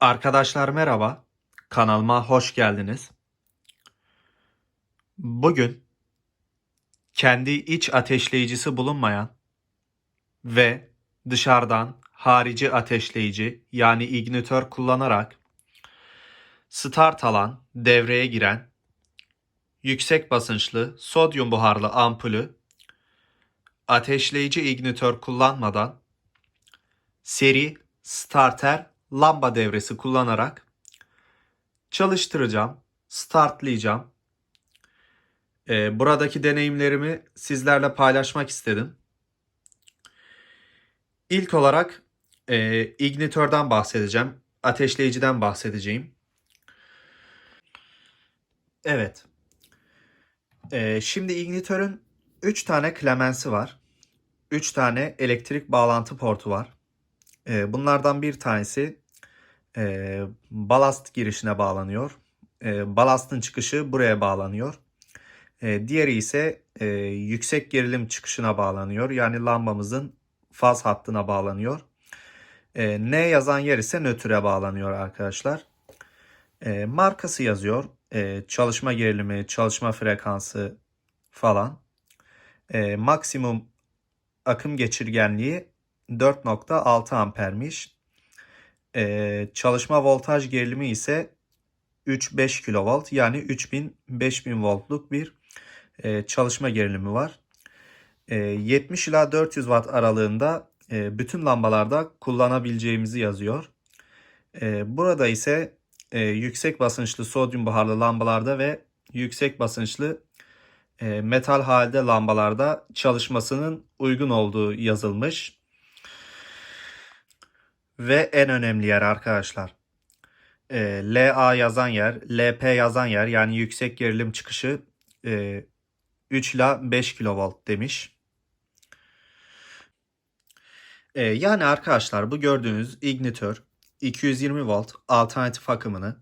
Arkadaşlar merhaba. Kanalıma hoş geldiniz. Bugün kendi iç ateşleyicisi bulunmayan ve dışarıdan harici ateşleyici yani ignitör kullanarak start alan, devreye giren yüksek basınçlı sodyum buharlı ampulü ateşleyici ignitör kullanmadan seri starter lamba devresi kullanarak çalıştıracağım, startlayacağım. Ee, buradaki deneyimlerimi sizlerle paylaşmak istedim. İlk olarak e, ignitörden bahsedeceğim, ateşleyiciden bahsedeceğim. Evet. Ee, şimdi ignitörün 3 tane klemensi var. 3 tane elektrik bağlantı portu var. Bunlardan bir tanesi balast girişine bağlanıyor. Balastın çıkışı buraya bağlanıyor. Diğeri ise yüksek gerilim çıkışına bağlanıyor. Yani lambamızın faz hattına bağlanıyor. E, N yazan yer ise nötre bağlanıyor arkadaşlar. Markası yazıyor. Çalışma gerilimi, çalışma frekansı falan. Maksimum akım geçirgenliği 4.6 ampermiş. Ee, çalışma voltaj gerilimi ise 3-5 kV yani 3000-5000 voltluk bir e, çalışma gerilimi var. E, 70 ila 400 watt aralığında e, bütün lambalarda kullanabileceğimizi yazıyor. E, burada ise e, yüksek basınçlı sodyum buharlı lambalarda ve yüksek basınçlı e, metal halde lambalarda çalışmasının uygun olduğu yazılmış. Ve en önemli yer arkadaşlar. E, LA yazan yer, LP yazan yer yani yüksek gerilim çıkışı e, 3 ila 5 kV demiş. E, yani arkadaşlar bu gördüğünüz ignitör 220 volt alternatif akımını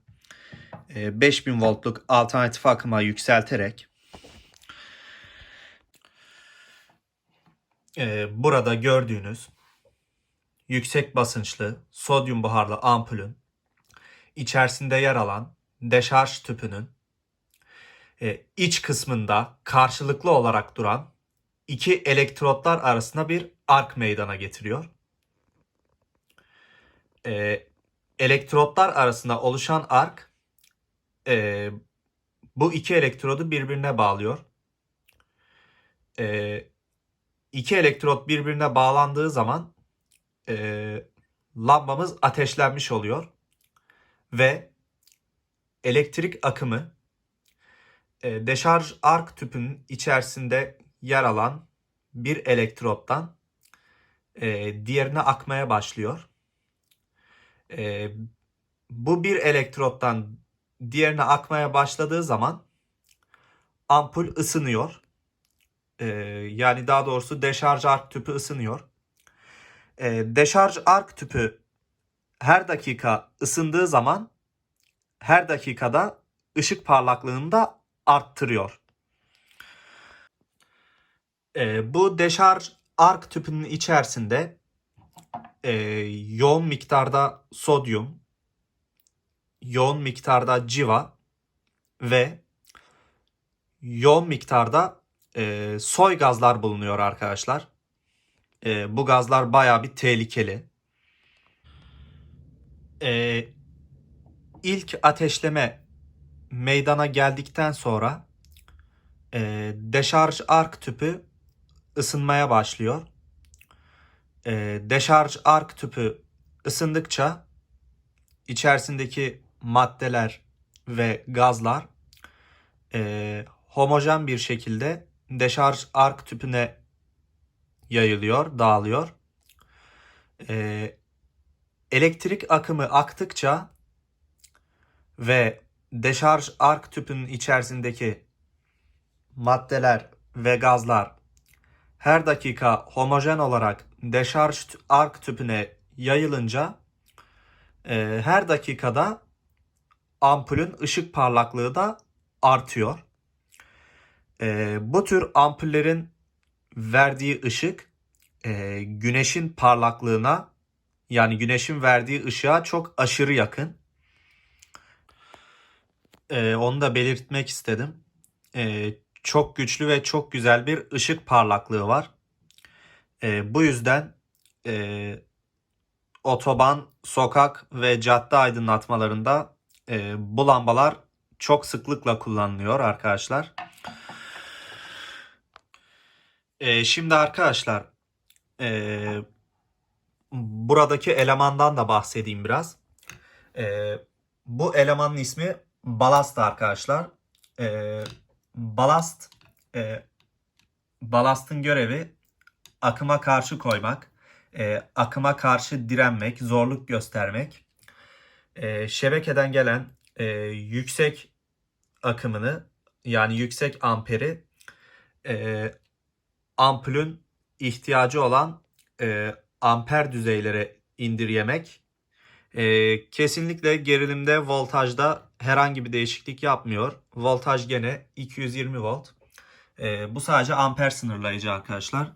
e, 5000 voltluk alternatif akıma yükselterek e, burada gördüğünüz yüksek basınçlı sodyum buharlı ampulün içerisinde yer alan deşarj tüpünün e, iç kısmında karşılıklı olarak duran iki elektrotlar arasında bir ark meydana getiriyor. E, elektrotlar arasında oluşan ark e, bu iki elektrodu birbirine bağlıyor. E, iki elektrot birbirine bağlandığı zaman e, lambamız ateşlenmiş oluyor ve elektrik akımı e, deşarj ark tüpünün içerisinde yer alan bir elektrottan e, diğerine akmaya başlıyor. E, bu bir elektrottan diğerine akmaya başladığı zaman ampul ısınıyor. E, yani daha doğrusu deşarj ark tüpü ısınıyor. E, deşarj ark tüpü her dakika ısındığı zaman her dakikada ışık parlaklığını da arttırıyor. E, bu deşarj ark tüpünün içerisinde e, yoğun miktarda sodyum, yoğun miktarda civa ve yoğun miktarda e, soy gazlar bulunuyor arkadaşlar. E, bu gazlar baya bir tehlikeli. E, ilk ateşleme meydana geldikten sonra e, deşarj ark tüpü ısınmaya başlıyor. E, deşarj ark tüpü ısındıkça içerisindeki maddeler ve gazlar e, homojen bir şekilde deşarj ark tüpüne yayılıyor, dağılıyor. Ee, elektrik akımı aktıkça ve deşarj ark tüpünün içerisindeki maddeler ve gazlar her dakika homojen olarak deşarj ark tüpüne yayılınca e, her dakikada ampulün ışık parlaklığı da artıyor. E, bu tür ampullerin verdiği ışık e, güneşin parlaklığına Yani güneşin verdiği ışığa çok aşırı yakın. Ee, onu da belirtmek istedim. Ee, çok güçlü ve çok güzel bir ışık parlaklığı var. Ee, bu yüzden e, otoban, sokak ve cadde aydınlatmalarında e, bu lambalar çok sıklıkla kullanılıyor arkadaşlar. E, şimdi arkadaşlar e, buradaki elemandan da bahsedeyim biraz. E, bu elemanın ismi balast arkadaşlar. E, balast e, balastın görevi akıma karşı koymak, e, akıma karşı direnmek, zorluk göstermek, e, şebekeden gelen e, yüksek akımını yani yüksek amperi e, ampulün ihtiyacı olan e, amper düzeylere indirgemek. E, kesinlikle gerilimde voltajda herhangi bir değişiklik yapmıyor. Voltaj gene 220 volt. E, bu sadece amper sınırlayıcı arkadaşlar.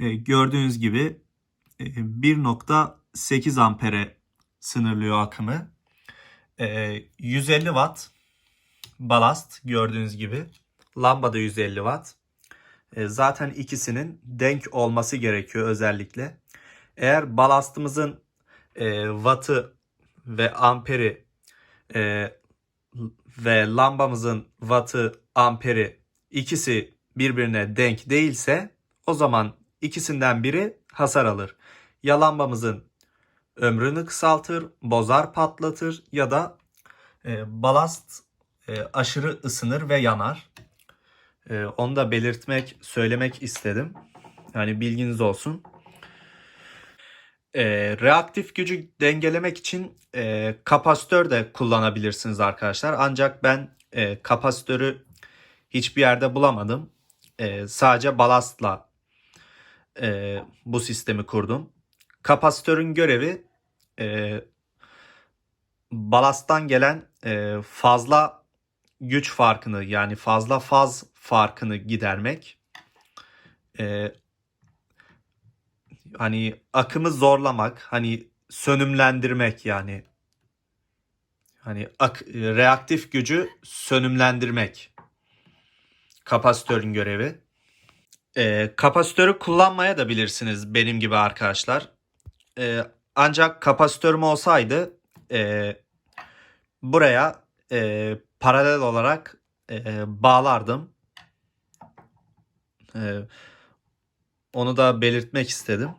E, gördüğünüz gibi e, 1.8 ampere sınırlıyor akımı. E, 150 watt balast gördüğünüz gibi. Lamba da 150 watt. E, zaten ikisinin denk olması gerekiyor özellikle. Eğer balastımızın e, wattı ve amperi e, ve lambamızın wattı amperi ikisi birbirine denk değilse o zaman ikisinden biri hasar alır. Ya lambamızın ömrünü kısaltır, bozar, patlatır ya da e, balast e, aşırı ısınır ve yanar. E, onu da belirtmek, söylemek istedim. Yani bilginiz olsun. E, reaktif gücü dengelemek için e, kapasitör de kullanabilirsiniz arkadaşlar. Ancak ben e, kapasitörü hiçbir yerde bulamadım. E, sadece balastla e, bu sistemi kurdum. Kapasitörün görevi e, balasttan gelen e, fazla güç farkını yani fazla faz farkını gidermek. E, hani akımı zorlamak, hani sönümlendirmek yani. Hani ak- reaktif gücü sönümlendirmek. Kapasitörün görevi. E, kapasitörü kullanmaya da bilirsiniz benim gibi arkadaşlar. E, ancak kapasitörüm olsaydı e, buraya e, paralel olarak e, bağlardım. E, onu da belirtmek istedim.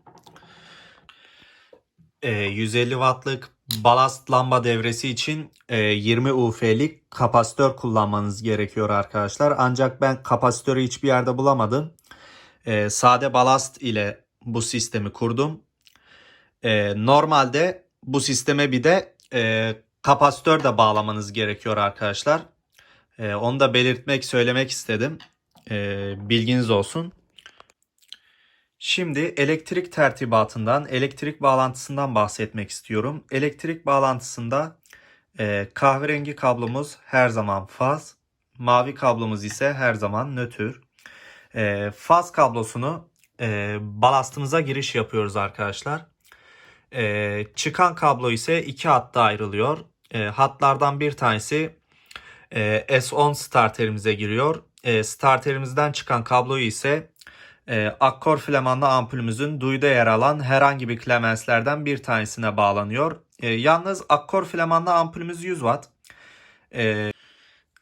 E, 150 wattlık balast lamba devresi için e, 20 UF'lik kapasitör kullanmanız gerekiyor arkadaşlar. Ancak ben kapasitörü hiçbir yerde bulamadım. E, sade balast ile bu sistemi kurdum. E, normalde bu sisteme bir de e, kapasitör de bağlamanız gerekiyor arkadaşlar. E, onu da belirtmek, söylemek istedim. E, bilginiz olsun. Şimdi elektrik tertibatından, elektrik bağlantısından bahsetmek istiyorum. Elektrik bağlantısında e, kahverengi kablomuz her zaman faz, mavi kablomuz ise her zaman nötr. E, faz kablosunu e, balastımıza giriş yapıyoruz arkadaşlar. E, çıkan kablo ise iki hatta ayrılıyor. E, hatlardan bir tanesi e, S10 starterimize giriyor. E, starterimizden çıkan kabloyu ise e, akkor flamanlı ampulümüzün duyda yer alan herhangi bir klemenslerden bir tanesine bağlanıyor. E, yalnız akkor flamanlı ampulümüz 100 watt. E,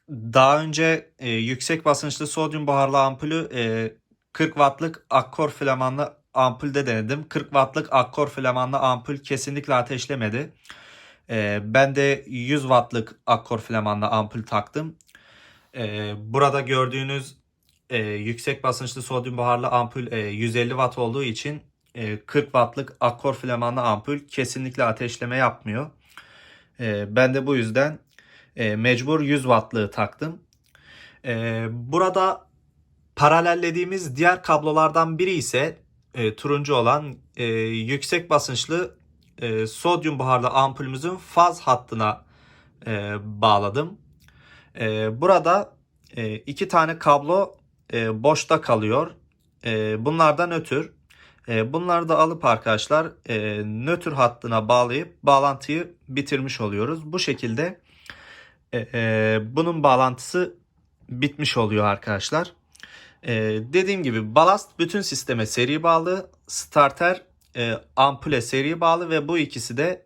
daha önce e, yüksek basınçlı sodyum buharlı ampulü e, 40 wattlık akkor flamanlı ampulde denedim. 40 wattlık akkor flamanlı ampul kesinlikle ateşlemedi. E, ben de 100 wattlık akkor flamanlı ampul taktım. E, burada gördüğünüz e, yüksek basınçlı sodyum buharlı ampul e, 150 watt olduğu için e, 40 wattlık akkor flamanlı ampul kesinlikle ateşleme yapmıyor. E, ben de bu yüzden e, mecbur 100 wattlığı taktım. E, burada paralellediğimiz diğer kablolardan biri ise e, turuncu olan e, yüksek basınçlı e, sodyum buharlı ampulümüzün faz hattına e, bağladım. E, burada e, iki tane kablo e, boşta kalıyor. E, bunlardan ötür E, bunları da alıp arkadaşlar e, nötr hattına bağlayıp bağlantıyı bitirmiş oluyoruz. Bu şekilde e, e, bunun bağlantısı bitmiş oluyor arkadaşlar. E, dediğim gibi balast bütün sisteme seri bağlı, starter e, ampule seri bağlı ve bu ikisi de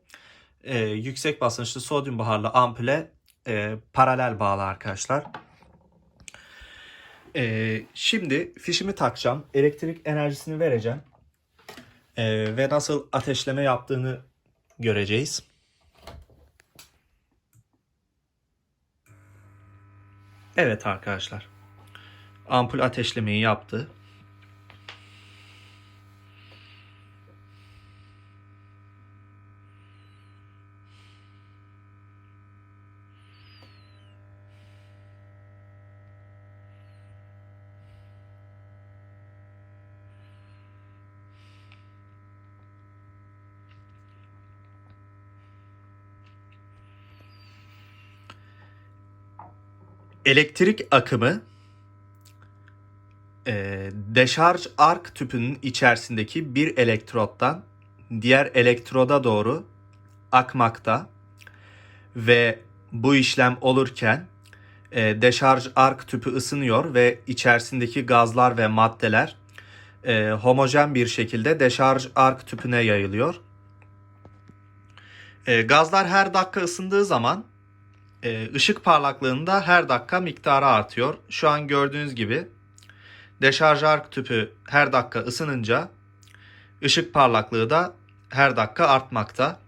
e, yüksek basınçlı sodyum buharlı ampule e, paralel bağlı arkadaşlar. E, şimdi fişimi takacağım. Elektrik enerjisini vereceğim. E, ve nasıl ateşleme yaptığını göreceğiz. Evet arkadaşlar. Ampul ateşlemeyi yaptı. Elektrik akımı e, deşarj ark tüpünün içerisindeki bir elektrottan diğer elektroda doğru akmakta ve bu işlem olurken e, deşarj ark tüpü ısınıyor ve içerisindeki gazlar ve maddeler e, homojen bir şekilde deşarj ark tüpüne yayılıyor. E, gazlar her dakika ısındığı zaman e, ışık parlaklığında her dakika miktarı artıyor. Şu an gördüğünüz gibi deşarj ark tüpü her dakika ısınınca ışık parlaklığı da her dakika artmakta.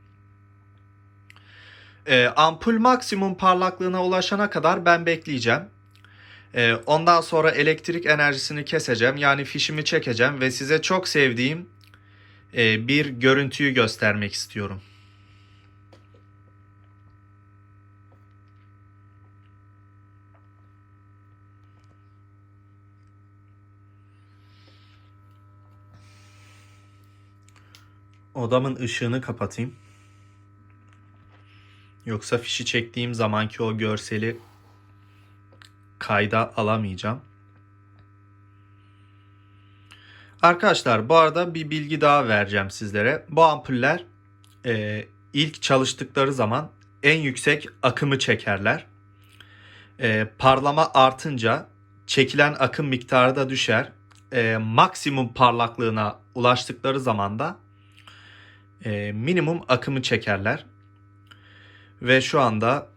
E, ampul maksimum parlaklığına ulaşana kadar ben bekleyeceğim. E, ondan sonra elektrik enerjisini keseceğim. Yani fişimi çekeceğim ve size çok sevdiğim e, bir görüntüyü göstermek istiyorum. Odamın ışığını kapatayım. Yoksa fişi çektiğim zamanki o görseli kayda alamayacağım. Arkadaşlar bu arada bir bilgi daha vereceğim sizlere. Bu ampuller e, ilk çalıştıkları zaman en yüksek akımı çekerler. E, parlama artınca çekilen akım miktarı da düşer. E, maksimum parlaklığına ulaştıkları zaman da e, minimum akımı çekerler. Ve şu anda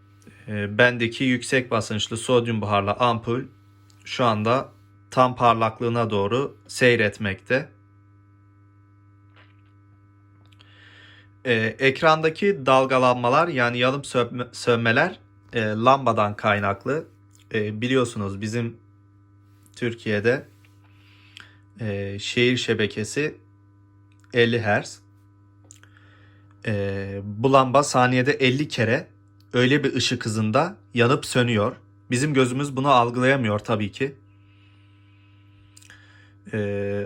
e, bendeki yüksek basınçlı sodyum buharlı ampul şu anda tam parlaklığına doğru seyretmekte. E, ekrandaki dalgalanmalar yani yanıp sönme, sönmeler e, lambadan kaynaklı. E, biliyorsunuz bizim Türkiye'de e, şehir şebekesi 50 Hz e, bu lamba saniyede 50 kere öyle bir ışık hızında yanıp sönüyor. Bizim gözümüz bunu algılayamıyor tabii ki. E,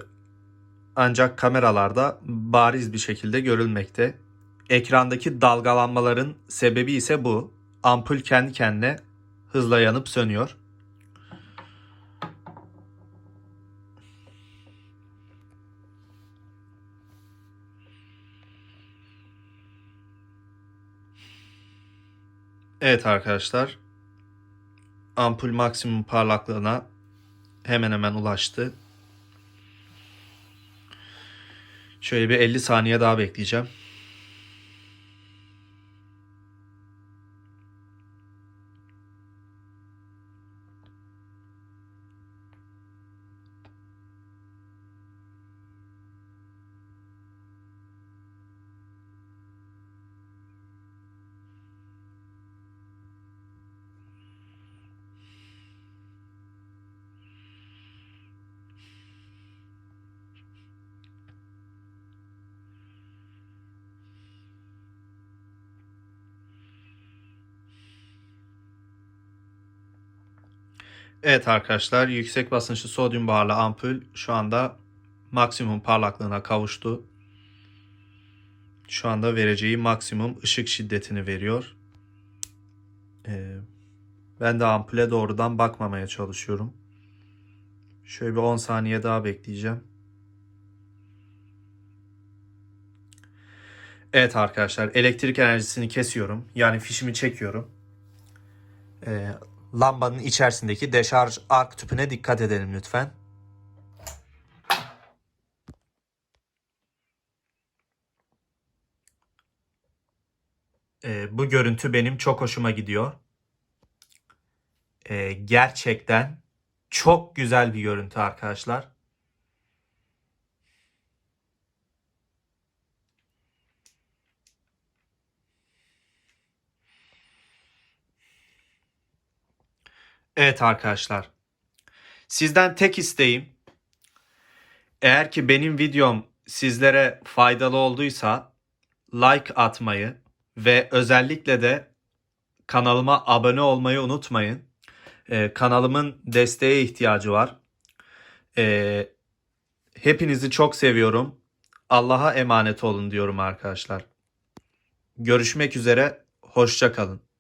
ancak kameralarda bariz bir şekilde görülmekte. Ekrandaki dalgalanmaların sebebi ise bu. Ampul kendi kendine hızla yanıp sönüyor. Evet arkadaşlar. Ampul maksimum parlaklığına hemen hemen ulaştı. Şöyle bir 50 saniye daha bekleyeceğim. Evet arkadaşlar yüksek basınçlı sodyum buharlı ampul şu anda maksimum parlaklığına kavuştu. Şu anda vereceği maksimum ışık şiddetini veriyor. Ee, ben de ampule doğrudan bakmamaya çalışıyorum. Şöyle bir 10 saniye daha bekleyeceğim. Evet arkadaşlar elektrik enerjisini kesiyorum. Yani fişimi çekiyorum. Ee, lambanın içerisindeki deşarj ark tüpüne dikkat edelim lütfen. Ee, bu görüntü benim çok hoşuma gidiyor. Ee, gerçekten çok güzel bir görüntü arkadaşlar. Evet arkadaşlar. Sizden tek isteğim eğer ki benim videom sizlere faydalı olduysa like atmayı ve özellikle de kanalıma abone olmayı unutmayın. Ee, kanalımın desteğe ihtiyacı var. Ee, hepinizi çok seviyorum. Allah'a emanet olun diyorum arkadaşlar. Görüşmek üzere. Hoşça kalın.